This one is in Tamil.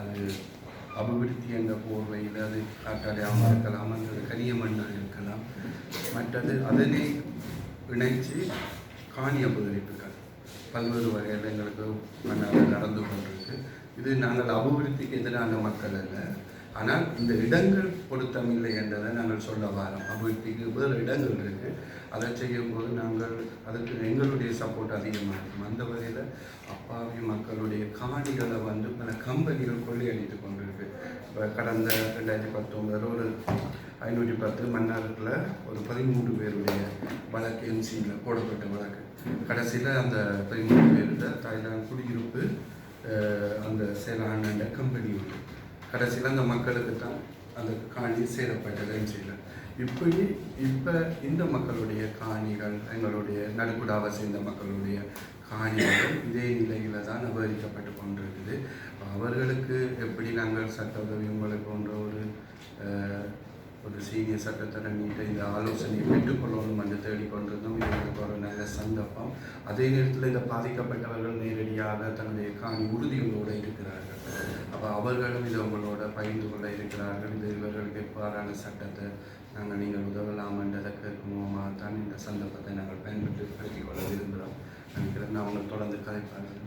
அது அபிவிருத்தி என்ற போர்வையில் அது காட்டாளியாகவும் இருக்கலாம் அல்லது கரிய மண்ணாக இருக்கலாம். மற்றது அதனை இணைத்து காணி அபகரிப்புகள் பல்வேறு வகையில் எங்களுக்கு மண்ணால் நடந்து கொண்டிருக்கு. இது நாங்கள் அபிவிருத்திக்கு எதிரான மக்கள் அல்ல. ஆனால் இந்த இடங்கள் பொருத்தமில்லை என்றதை நாங்கள் சொல்ல வரோம். அபிவிருத்திக்கு வேறு இடங்கள் இருக்குது அதை செய்யும்போது நாங்கள் அதுக்கு எங்களுடைய சப்போர்ட் அதிகமாக இருக்கும். அந்த வகையில் அப்பாவி மக்களுடைய காணிகளை வந்து பல கம்பெனிகள் கொள்ளையடித்து கொண்டிருக்கு. இப்போ கடந்த ரெண்டாயிரத்தி பத்தொம்பதில் ஒரு ஐநூற்றி பத்து மன்னாரத்தில் ஒரு பதிமூன்று பேருடைய வழக்கு எம்சியில் போடப்பட்ட வழக்கு. கடைசியில் அந்த பதிமூன்று பேரில் தாய்லாந்து குடியிருப்பு அந்த செயலாண்ட கம்பெனி கடைசியில் அந்த மக்களுக்கு தான் அந்த காணி சேரப்பட்டது எம்சியில் இப்படி இப்போ இந்த மக்களுடைய காணிகள் எங்களுடைய நடுக்குடாவை சேர்ந்த மக்களுடைய காணிகள் இதே நிலையில் தான் அபகரிக்கப்பட்டு கொண்டிருக்குது. அவர்களுக்கு எப்படி நாங்கள் சட்ட உதவி உங்களுக்கு போன்ற ஒரு ஒரு சீனியர் சட்டத்தரணிகிட்ட இந்த ஆலோசனையை பெற்றுக்கொள்ளணும் என்று தேடிக்கொண்டிருந்தோம் இது எங்களுக்கு ஒரு நல்ல சந்தர்ப்பம். அதே நேரத்தில் இந்த பாதிக்கப்பட்டவர்கள் நேரடியாக தன்னுடைய காணி உறுதிகளோடு இருக்கிறார்கள். அப்போ அவர்களும் இது உங்களோட பகிர்ந்து கொள்ள இருக்கிறார்கள். இது இவர்களுக்கு எவ்வாறான சட்டத்தை நாங்கள் நீங்கள் உதவலாம் என்றதை கேட்குமோமாக தான் இந்த சந்தர்ப்பத்தை நாங்கள் பயன்படுத்தி படுத்திக் கொள்ள விரும்புகிறோம். நினைக்கிறேன் நான் அவங்க தொடர்ந்து கதைப்பார்கள்